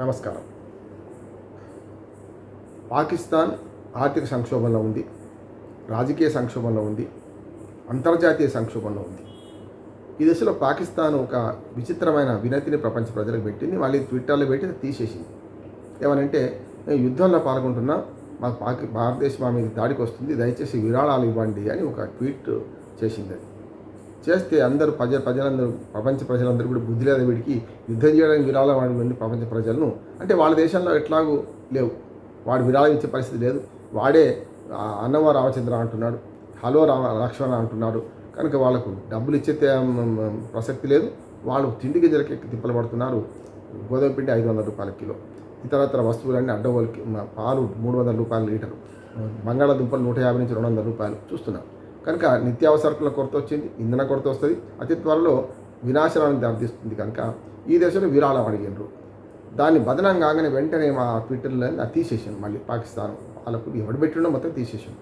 నమస్కారం. పాకిస్తాన్ ఆర్థిక సంక్షోభంలో ఉంది రాజకీయ సంక్షోభంలో ఉంది అంతర్జాతీయ సంక్షోభంలో ఉంది. ఈ దశలో పాకిస్తాన్ ఒక విచిత్రమైన వినతిని ప్రపంచ ప్రజలకు పెట్టింది మళ్ళీ ట్విట్టర్లో పెట్టి తీసేసింది. ఏమనంటే మేము యుద్ధంలో పాల్గొంటున్నా మా పాకి భారతదేశం మా మీద దాడికి వస్తుంది దయచేసి విరాళాలు ఇవ్వండి అని ఒక ట్వీట్ చేసింది అది. చేస్తే అందరూ ప్రజ ప్రజలందరూ ప్రపంచ ప్రజలందరూ కూడా బుద్ధి లేదా వీడికి యుద్ధం చేయడానికి విరాళం వాడి ప్రపంచ ప్రజలను అంటే వాళ్ళ దేశంలో ఎట్లాగూ లేవు. వాడు విరాళం ఇచ్చే పరిస్థితి లేదు. వాడే అన్నవ రామచంద్ర అంటున్నాడు హలో రామ లక్ష్మణ అంటున్నాడు. కనుక వాళ్ళకు డబ్బులు ఇచ్చే ప్రసక్తి లేదు. వాళ్ళు తిండి గింజలకి తిప్పలు పడుతున్నారు. గోధుమ పిండి ఐదు వందల రూపాయల కిలో. ఇతరత్ర వస్తువులన్నీ అడ్డగోలుకి పాలు మూడు వందల రూపాయల లీటరు. బంగాళాదుంపలు నూట యాభై నుంచి రెండు వందల రూపాయలు. చూస్తున్నాం. కనుక నిత్యావసరకుల కొరత వచ్చింది ఇంధన కొరత వస్తుంది అతి త్వరలో వినాశనానికి దారితీస్తుంది కనుక ఈ దశలో విరాళం అడిగినారు దాన్ని బదనం కాగానే వెంటనే మా ట్విట్టర్లో అది తీసేసాను మళ్ళీ పాకిస్తాన్ వాళ్ళకు ఎవడు పెట్టిండో మొత్తం తీసేసాను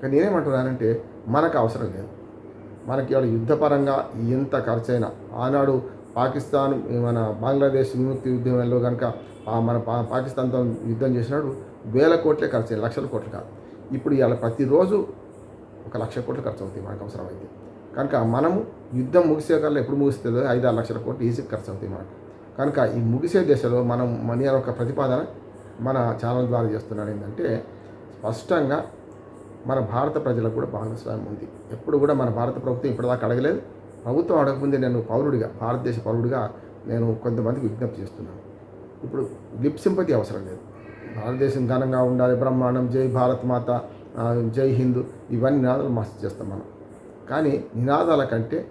కానీ నేనేమంటున్నానంటే మనకు అవసరం లేదు. మనకి ఇవాళ యుద్ధపరంగా ఎంత ఖర్చైనా ఆనాడు పాకిస్తాన్ మన బంగ్లాదేశ్ విముక్తి ఉద్యమంలో కనుక మన పా పాకిస్తాన్తో యుద్ధం చేసినాడు వేల కోట్లే ఖర్చు లక్షల కోట్లు కాదు. ఇప్పుడు ఇవాళ ప్రతిరోజు ఒక లక్ష కోట్లు ఖర్చు అవుతాయి మనకు అవసరమైతే. కనుక మనము యుద్ధం ముగిసే కల్లా ఎప్పుడు ముగిస్తుందో ఐదు ఆరు లక్షల కోట్లు ఈజీ ఖర్చు అవుతాయి మనకు. కనుక ఈ ముగిసే దశలో మనం మన ఒక ప్రతిపాదన మన ఛానల్ ద్వారా చేస్తున్నాను ఏంటంటే స్పష్టంగా మన భారత ప్రజలకు కూడా భాగస్వామ్యం ఉంది. ఎప్పుడు కూడా మన భారత ప్రభుత్వం ఇప్పటిదాకా అడగలేదు. ప్రభుత్వం అడగకముందే నేను పౌరుడిగా భారతదేశ పౌరుడిగా నేను కొంతమందికి విజ్ఞప్తి చేస్తున్నాను. ఇప్పుడు లిప్ సింపతి అవసరం లేదు. భారతదేశం ఘనంగా ఉండాలి బ్రహ్మాండం జై భారత్ మాత జై హింద్ ఇవన్నీ నినాదాలు మస్తు చేస్తాం మనం. కానీ నినాదాల కంటే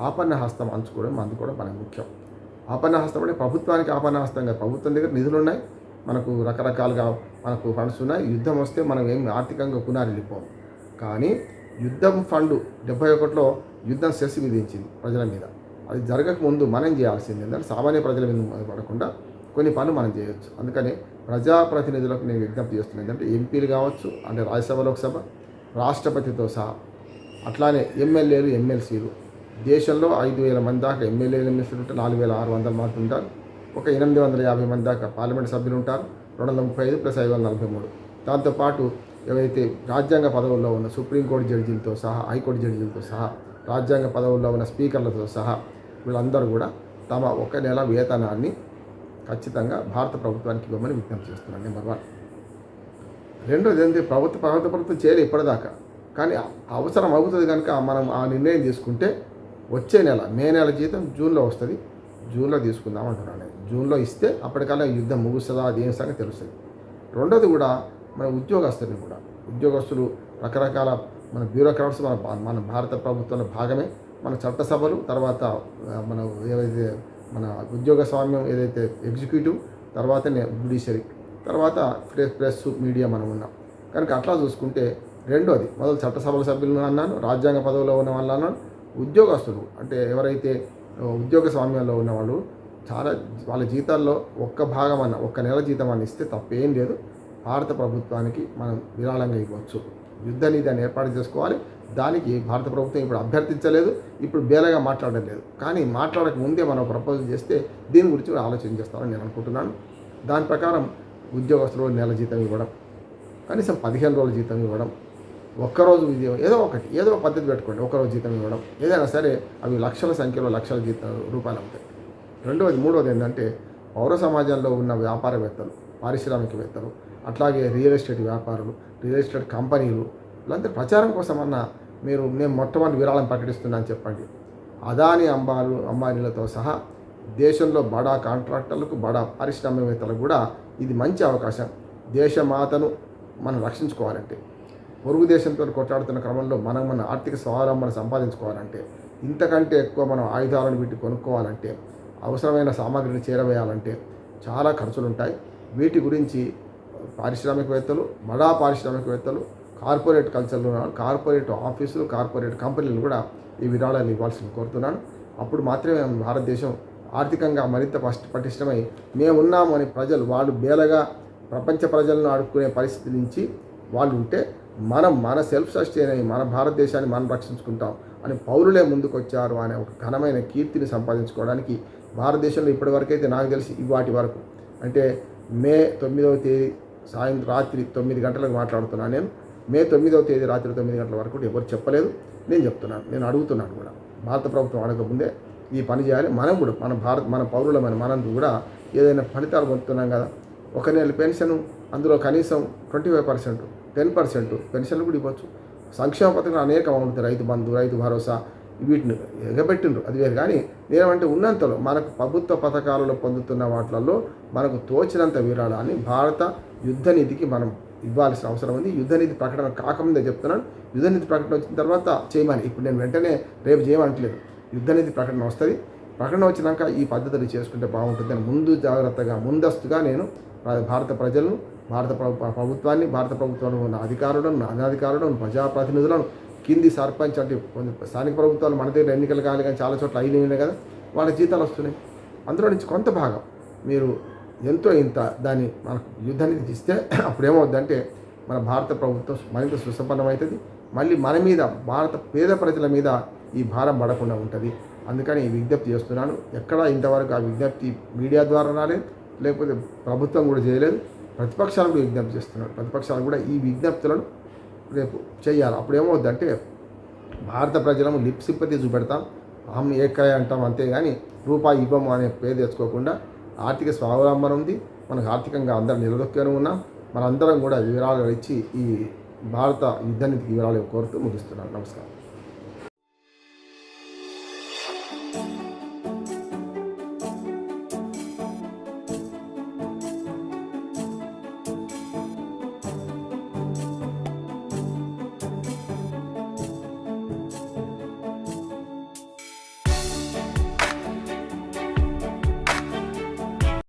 ఆపన్న హస్తం అంచుకోవడం కూడా మనకు ముఖ్యం. ఆపన్న హస్తం అంటే ప్రభుత్వానికి ఆపన్న హస్తం కాదు. ప్రభుత్వం దగ్గర నిధులు ఉన్నాయి మనకు రకరకాలుగా మనకు ఫండ్స్ ఉన్నాయి. యుద్ధం వస్తే మనం ఏం ఆర్థికంగా పునారి వెళ్ళిపోం కానీ యుద్ధం ఫండ్ డెబ్బై ఒకటిలో యుద్ధం సెస్ విధించింది ప్రజల మీద. అది జరగక ముందు మనం చేయాల్సింది? ఏంటంటే సామాన్య ప్రజల మీద పడకుండా కొన్ని పనులు మనం చేయొచ్చు. అందుకని ప్రజాప్రతినిధులకు నేను విజ్ఞప్తి చేస్తున్నాను ఏంటంటే ఎంపీలు కావచ్చు అంటే రాజ్యసభ లోక్సభ రాష్ట్రపతితో సహా అట్లానే ఎమ్మెల్యేలు ఎమ్మెల్సీలు. దేశంలో ఐదు వేల మంది దాకా ఎమ్మెల్యేలు ఎమ్మెల్సీలు ఉంటే నాలుగు వేల ఆరు వందల మంది ఉంటారు. ఒక ఎనిమిది వందల యాభై మంది దాకా పార్లమెంట్ సభ్యులు ఉంటారు. రెండు వందల ముప్పై ఐదు ప్లస్ ఐదు వందల నలభై మూడు. దాంతోపాటు ఏవైతే రాజ్యాంగ పదవుల్లో ఉన్న సుప్రీంకోర్టు జడ్జీలతో సహా హైకోర్టు జడ్జీలతో సహా రాజ్యాంగ పదవుల్లో ఉన్న స్పీకర్లతో సహా వీళ్ళందరూ కూడా తమ ఒక నెల వేతనాన్ని ఖచ్చితంగా భారత ప్రభుత్వానికి ఇవ్వమని విజ్ఞప్తి చేస్తున్నాను నెంబర్ వన్. రెండోది ఏంటి ప్రభుత్వ ప్రభుత్వ ప్రభుత్వం చేయలేదు ఇప్పటిదాకా. కానీ అవసరం అవుతుంది కనుక మనం ఆ నిర్ణయం తీసుకుంటే వచ్చే నెల మే నెల జీతం జూన్లో వస్తుంది. జూన్లో తీసుకుందాం అంటున్నాను నేను. జూన్లో ఇస్తే అప్పటికల్లా యుద్ధం ముగుస్తుందా అది ఏం సంగతి తెలుస్తుంది. రెండోది కూడా మన ఉద్యోగస్తులు కూడా. ఉద్యోగస్తులు రకరకాల మన బ్యూరోక్రాట్స్ మన భా- మన భారత ప్రభుత్వంలో భాగమే. మన చట్టసభలు తర్వాత మన ఏవైతే మన ఉద్యోగ స్వామ్యం ఏదైతే ఎగ్జిక్యూటివ్ తర్వాతనే జుడిషియరీ తర్వాత ప్రెస్ ప్రెస్ మీడియా మనం ఉన్నాం. కనుక అట్లా చూసుకుంటే రెండోది మొదలు చట్టసభల సభ్యులను అన్నాను రాజ్యాంగ పదవిలో ఉన్న వాళ్ళు అన్నాను ఉద్యోగస్తులు అంటే ఎవరైతే ఉద్యోగ స్వామ్యంలో ఉన్నవాళ్ళు చాలా వాళ్ళ జీతాల్లో ఒక్క భాగం అన్న ఒక్క నెల జీతం అని ఇస్తే తప్పేం లేదు. భారత ప్రభుత్వానికి మనం విరాళంగా ఇవ్వచ్చు. యుద్ధ నీతిని ఏర్పాటు చేసుకోవాలి. దానికి భారత ప్రభుత్వం ఇప్పుడు అభ్యర్థించలేదు ఇప్పుడు బేలగా మాట్లాడడం లేదు. కానీ మాట్లాడక ముందే మనం ప్రపోజల్ చేస్తే దీని గురించి కూడా ఆలోచన చేస్తామని నేను అనుకుంటున్నాను. దాని ప్రకారం ఉద్యోగస్తులు నెల జీతం ఇవ్వడం కనీసం పదిహేను రోజుల జీతం ఇవ్వడం ఒక్కరోజు ఉద్యోగం ఏదో ఒకటి ఏదో ఒక పద్ధతి పెట్టుకోండి ఒకరోజు జీతం ఇవ్వడం. ఏదైనా సరే అవి లక్షల సంఖ్యలో లక్షల జీతం రూపాయలు అవుతాయి. రెండవది మూడవది ఏంటంటే పౌర సమాజంలో ఉన్న వ్యాపారవేత్తలు పారిశ్రామికవేత్తలు అట్లాగే రియల్ ఎస్టేట్ వ్యాపారులు రియల్ ఎస్టేట్ కంపెనీలు వీళ్ళందరూ ప్రచారం కోసమన్నా మీరు నేను మొట్టమొదటి విరాళం ప్రకటిస్తున్నాను చెప్పండి. అదాని అంబాలు అంబానీలతో సహా దేశంలో బడా కాంట్రాక్టర్లకు బడా పారిశ్రామికవేత్తలకు కూడా ఇది మంచి అవకాశం. దేశమాతను మనం రక్షించుకోవాలంటే పొరుగు దేశంతో కొట్లాడుతున్న క్రమంలో మనం మన ఆర్థిక స్వావలంబన సంపాదించుకోవాలంటే ఇంతకంటే ఎక్కువ మనం ఆయుధాలను వీటి కొనుక్కోవాలంటే అవసరమైన సామాగ్రిని చేరవేయాలంటే చాలా ఖర్చులు ఉంటాయి వీటి గురించి పారిశ్రామికవేత్తలు బడా పారిశ్రామికవేత్తలు కార్పొరేట్ కల్చర్లో ఉన్న కార్పొరేట్ ఆఫీసులు కార్పొరేట్ కంపెనీలు కూడా ఈ విరాళాలు ఇవ్వాల్సింది కోరుతున్నాను. అప్పుడు మాత్రమే భారతదేశం ఆర్థికంగా మరింత పష్ట పటిష్టమై మేమున్నాము అని ప్రజలు వాళ్ళు బేలగా ప్రపంచ ప్రజలను ఆడుకునే పరిస్థితి నుంచి వాళ్ళు ఉంటే మనం మన సెల్ఫ్ సస్టైన్ అయ్యి మన భారతదేశాన్ని మనం రక్షించుకుంటాం అని పౌరులే ముందుకొచ్చారు అనే ఒక ఘనమైన కీర్తిని సంపాదించుకోవడానికి భారతదేశంలో ఇప్పటివరకైతే నాకు తెలిసి వాటి వరకు. అంటే మే తొమ్మిదవ తేదీ సాయంత్రం రాత్రి తొమ్మిది గంటలకు మాట్లాడుతున్నాను నేను. మే తొమ్మిదవ తేదీ రాత్రి తొమ్మిది గంటల వరకు కూడా ఎవరు చెప్పలేదు. నేను చెప్తున్నాను. నేను అడుగుతున్నాను కూడా. భారత ప్రభుత్వం అడగకముందే ఈ పని చేయాలి. మనం కూడా మన భారత్ మన పౌరులమైన మనం కూడా ఏదైనా ఫలితాలు పొందుతున్నాం కదా. ఒక నెల పెన్షన్ అందులో కనీసం twenty five percent ten percent పెన్షన్లు కూడా ఇవ్వచ్చు. సంక్షేమ పథకాలు అనేక ఉంటుంది రైతు బంధు రైతు భరోసా వీటిని ఎగబెట్టిండ్రు. అది వేరు. కానీ నేనేమంటే ఉన్నంతలో మనకు ప్రభుత్వ పథకాలలో పొందుతున్న వాటిలలో మనకు తోచినంత విరాళాన్ని భారత యుద్ధనిధికి మనం ఇవ్వాల్సిన అవసరం ఉంది. యుద్ధనిధి ప్రకటన కాకముందే చెప్తున్నాను. యుద్ధనిధి ప్రకటన వచ్చిన తర్వాత చేయమని. ఇప్పుడు నేను వెంటనే రేపు చేయమనట్లేదు యుద్ధనిధి ప్రకటన వస్తుంది. ప్రకటన వచ్చినాక ఈ పద్ధతులు చేసుకుంటే బాగుంటుందని ముందు జాగ్రత్తగా ముందస్తుగా నేను భారత ప్రజలను భారత ప్రభుత్వాన్ని భారత ప్రభుత్వంలో ఉన్న అధికారులను అనధికారులను ప్రజాప్రతినిధులను కింది సర్పంచ్ అంటే స్థానిక ప్రభుత్వాలు మన దగ్గర ఎన్నికలు కావాలి కానీ చాలా చోట్ల అయినాయి కదా. వాళ్ళ జీతాలు వస్తున్నాయి. అందులో నుంచి కొంత భాగం మీరు ఎంతో ఇంత దాన్ని మనకు యుద్ధానికి ఇస్తే అప్పుడు ఏమవుద్దంటే మన భారత ప్రభుత్వం మరింత సుసంపన్నమవుతుంది. మళ్ళీ మన మీద భారత పేద ప్రజల మీద ఈ భారం పడకుండా ఉంటుంది. అందుకని ఈ విజ్ఞప్తి చేస్తున్నాను. ఎక్కడ ఇంతవరకు ఆ విజ్ఞప్తి మీడియా ద్వారా రాలేదు లేకపోతే ప్రభుత్వం కూడా చేయలేదు. ప్రతిపక్షాలు కూడా విజ్ఞప్తి చేస్తున్నారు. ప్రతిపక్షాలు కూడా ఈ విజ్ఞప్తులను రేపు చేయాలి. అప్పుడు ఏమవుద్దంటే భారత ప్రజలను లిప్ సింపతి చూపెడతాం అహం ఏకాయ అంటాం అంతేగాని రూపాయి ఇవ్వము అనే పేరు తెచ్చుకోకుండా ఆర్థిక స్వావలంబన ఉంది. మనకు ఆర్థికంగా అందరం నిలదొక్కని ఉన్నాం. మనందరం కూడా వివరాలు ఇచ్చి ఈ భారత యుద్ధానికి వివరాలు కోరుతూ ముగిస్తున్నాను. నమస్కారం.